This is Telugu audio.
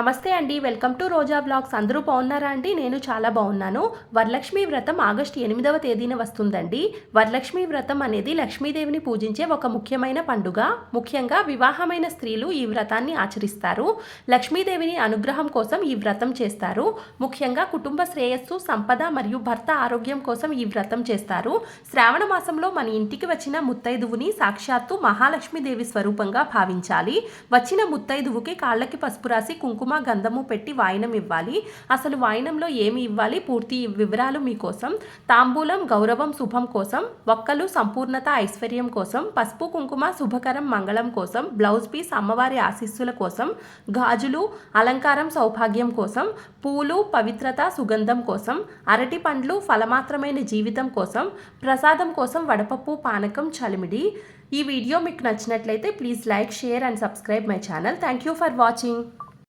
నమస్తే అండి వెల్కమ్ టు రోజా బ్లాగ్స్. అందరూ బాగున్నారా అండి? నేను చాలా బాగున్నాను. వరలక్ష్మి వ్రతం ఆగస్టు ఎనిమిదవ తేదీన వస్తుందండి. వరలక్ష్మి వ్రతం అనేది లక్ష్మీదేవిని పూజించే ఒక ముఖ్యమైన పండుగ. ముఖ్యంగా వివాహమైన స్త్రీలు ఈ వ్రతాన్ని ఆచరిస్తారు. లక్ష్మీదేవిని అనుగ్రహం కోసం ఈ వ్రతం చేస్తారు. ముఖ్యంగా కుటుంబ శ్రేయస్సు సంపద మరియు భర్త ఆరోగ్యం కోసం ఈ వ్రతం చేస్తారు. శ్రావణ మాసంలో మన ఇంటికి వచ్చిన ముత్తైదువుని సాక్షాత్తు మహాలక్ష్మీదేవి స్వరూపంగా భావించాలి. వచ్చిన ముత్తైదువుకి కాళ్ళకి పసుపు రాసి కుంకుమ గంధము పెట్టి వాయినం ఇవ్వాలి. అసలు వాయినంలో ఏమి ఇవ్వాలి? పూర్తి వివరాలు మీకోసం. తాంబూలం గౌరవం శుభం కోసం. ఒక్కలు సంపూర్ణత ఐశ్వర్యం కోసం. పసుపు కుంకుమ శుభకరం మంగళం కోసం. బ్లౌజ్ పీస్ అమ్మవారి ఆశీస్సుల కోసం. గాజులు అలంకారం సౌభాగ్యం కోసం. పూలు పవిత్రత సుగంధం కోసం. అరటి పండ్లు ఫలమాత్రమైన జీవితం కోసం. ప్రసాదం కోసం వడపప్పు పానకం చలిమిడి. ఈ వీడియో మీకు నచ్చినట్లయితే please like share and subscribe my channel. Thank you for watching.